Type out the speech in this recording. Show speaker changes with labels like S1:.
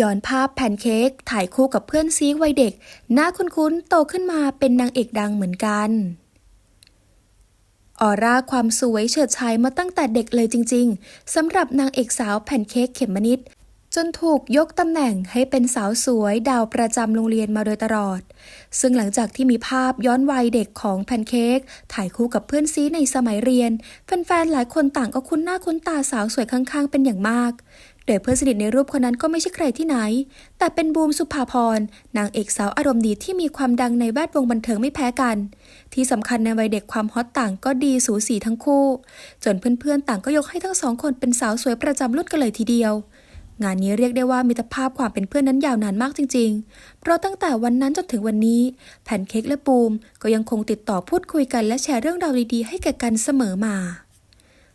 S1: ย้อนภาพแพนเค้กถ่ายคู่กับเพื่อนซีวัยเด็ก หน้าคุ้นๆโตขึ้นมาเป็นนางเอกดังเหมือนกัน ออร่าความสวยเฉิดฉายมาตั้งแต่เด็กเลยจริงๆสำหรับนางเอกสาวแพนเค้กเขมมนิดจนถูกยกตำแหน่งให้เป็นสาวสวยดาวประจำโรงเรียนมาโดยตลอด ซึ่งหลังจากที่มีภาพย้อนวัยเด็กของแพนเค้กถ่ายคู่กับเพื่อนซีในสมัยเรียน แฟนๆ หลายคนต่างก็คุ้นหน้าคุ้นตาสาวสวยข้างๆ เป็นอย่างมาก โดยเพื่อนสนิทในรูปคนนั้นก็ไม่ใช่ใครที่ไหน แต่เป็นบูมสุภาพร นางเอกสาวอารมณ์ดีที่มีความดังในแวดวงบันเทิงไม่แพ้กัน ที่สำคัญในวัยเด็กความฮอตต่างก็ดีสูสีทั้งคู่ จนเพื่อนๆต่างก็ยกให้ทั้งสองคนเป็นสาวสวยประจำรุ่นกันเลยทีเดียว งานนี้เรียกได้ว่ามิตรภาพความเป็นเพื่อนนั้นยาวนานมากจริง ๆ เพราะตั้งแต่วันนั้นจนถึงวันนี้ แพนเค้กและบูมก็ยังคงติดต่อพูดคุยกันและแชร์เรื่องราวดีๆ ให้แก่กันเสมอมา